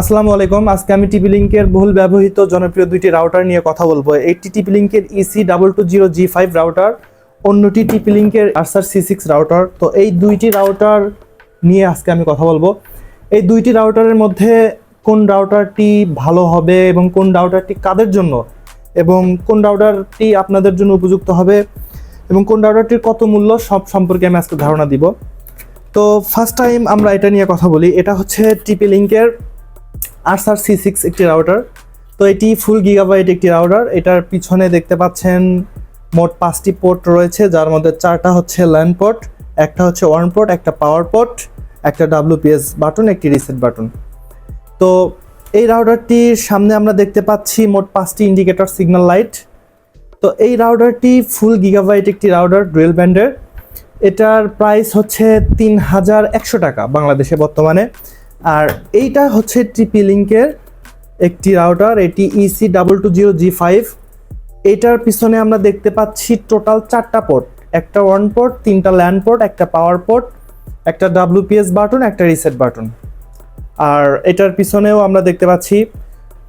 আসসালামু আলাইকুম। আজকে আমি টিপি লিঙ্কের বহুল ব্যবহৃত জনপ্রিয় দুইটি রাউটার নিয়ে কথা বলব। একটি টিপি লিঙ্কের EC double two zero G five router, অন্যটি টিপি লিঙ্কের আরসার সি সিক্স রাউটার। তো এই দুইটি রাউটার নিয়ে আজকে আমি কথা বলব। এই দুইটি রাউটারের মধ্যে কোন রাউটারটি ভালো হবে এবং কোন রাউটারটি কাদের জন্য এবং কোন রাউটারটি আপনাদের জন্য উপযুক্ত হবে এবং কোন রাউটারটির কত মূল্য সব সম্পর্কে আমি আজকে ধারণা দিব। তো ফার্স্ট টাইম আমরা এটা নিয়ে কথা বলি। এটা হচ্ছে টিপি লিঙ্কের আরসার সি সিক্স একটি রাউটার তো এটি ফুল গিগাবাইট একটি রাউটার এটার পিছনে দেখতে পাচ্ছেন মোট পাঁচটি পোর্ট রয়েছে, যার মধ্যে চারটা হচ্ছে ল্যান্ড পোর্ট একটা হচ্ছে ওয়ান পোর্ট একটা পাওয়ার পোর্ট একটা ডাব্লিউপিএস বাটন একটি রিসেট বাটন তো এই রাউটারটির সামনে আমরা দেখতে পাচ্ছি মোট পাঁচটি ইন্ডিকেটর সিগন্যাল লাইট তো এই রাউটারটি ফুল গিগাবাইট একটি রাউটার ডুয়েল ব্যান্ডের এটার প্রাইস হচ্ছে তিন হাজার একশো টাকা বাংলাদেশে বর্তমানে। আর এইটা হচ্ছে টিপি লিঙ্কের একটি রাউটার এটি EC double two zero G five এটার পিছনে আমরা দেখতে পাচ্ছি টোটাল চারটা পোর্ট একটা ওয়ান পোর্ট তিনটা ল্যান্ড পোর্ট একটা পাওয়ার পোর্ট একটা ডাব্লিউপিএস বাটন একটা রিসেট বাটন আর এটার পিছনেও আমরা দেখতে পাচ্ছি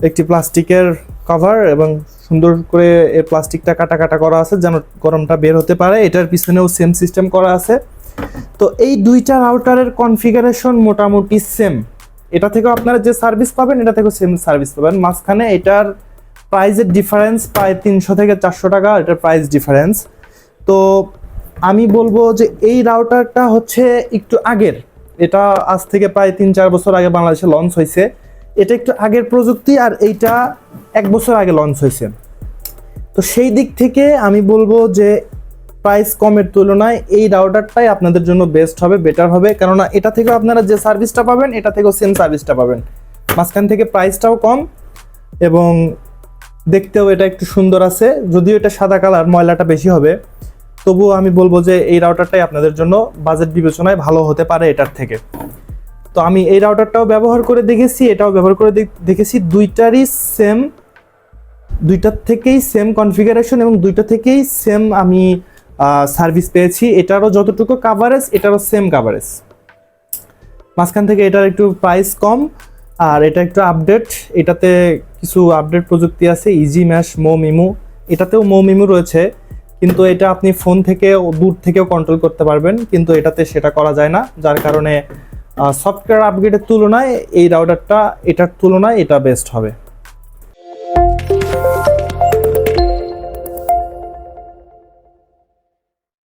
একটি প্লাস্টিকের কভার এবং সুন্দর করে এর প্লাস্টিকটা কাটা কাটা করা আছে যেন গরমটা বের হতে পারে। এটার পিছনেও সেম সিস্টেম করা আছে। তো এই দুইটা রাউটারের কনফিগারেশন মোটামুটি সেম এটা থেকেও আপনারা যে সার্ভিস পাবেন, এটা থেকেও সেম সার্ভিস পাবেন। মাঝখানে এটার প্রাইসের ডিফারেন্স প্রায় তিনশো থেকে চারশো টাকা এটার প্রাইস ডিফারেন্স তো আমি বলব যে এই রাউটারটা হচ্ছে একটু আগের। এটা আজ থেকে প্রায় তিন চার বছর আগে বাংলাদেশে লঞ্চ হয়েছে। এটা একটু আগের প্রযুক্তি, আর এইটা এক বছর আগে লঞ্চ হয়েছে। তো সেই দিক থেকে আমি বলব যে প্রাইস কমের তুলনায় এই রাউটারটাই আপনাদের জন্য বেস্ট হবে বেটার হবে। কেননা এটা থেকেও আপনারা যে সার্ভিসটা পাবেন, এটা থেকেও সেম সার্ভিসটা পাবেন। মাঝখান থেকে প্রাইসটাও কম এবং দেখতেও এটা একটু সুন্দর আছে। যদিও এটা সাদা কালার, ময়লাটা বেশি হবে। তবুও আমি বলব যে এই রাউটারটাই আপনাদের জন্য বাজেট বিবেচনায় ভালো হতে পারে এটার থেকে। তো আমি এই রাউটারটাও ব্যবহার করে দেখেছি, এটাও ব্যবহার করে দেখ- দেখেছি। দুইটারই সেম দুইটার থেকেই সেম কনফিগারেশন এবং দুইটা থেকেই সেম আমি সার্ভিস পেয়েছি। এটারও যতটুকু কাভারেজ এটারও সেম কাভারেজ মাঝখান থেকে এটার একটু প্রাইস কম, আর এটা একটু আপডেট এটাতে কিছু আপডেট প্রযুক্তি আছে ইজি ম্যাশ মো মিমু এটাতেও মো মিমু রয়েছে, কিন্তু এটা আপনি ফোন থেকে দূর থেকেও কন্ট্রোল করতে পারবেন, কিন্তু এটাতে সেটা করা যায় না। যার কারণে সফটওয়্যার আপগ্রেডের তুলনায় এই রাউটারটা এটার তুলনায় এটা বেস্ট হবে।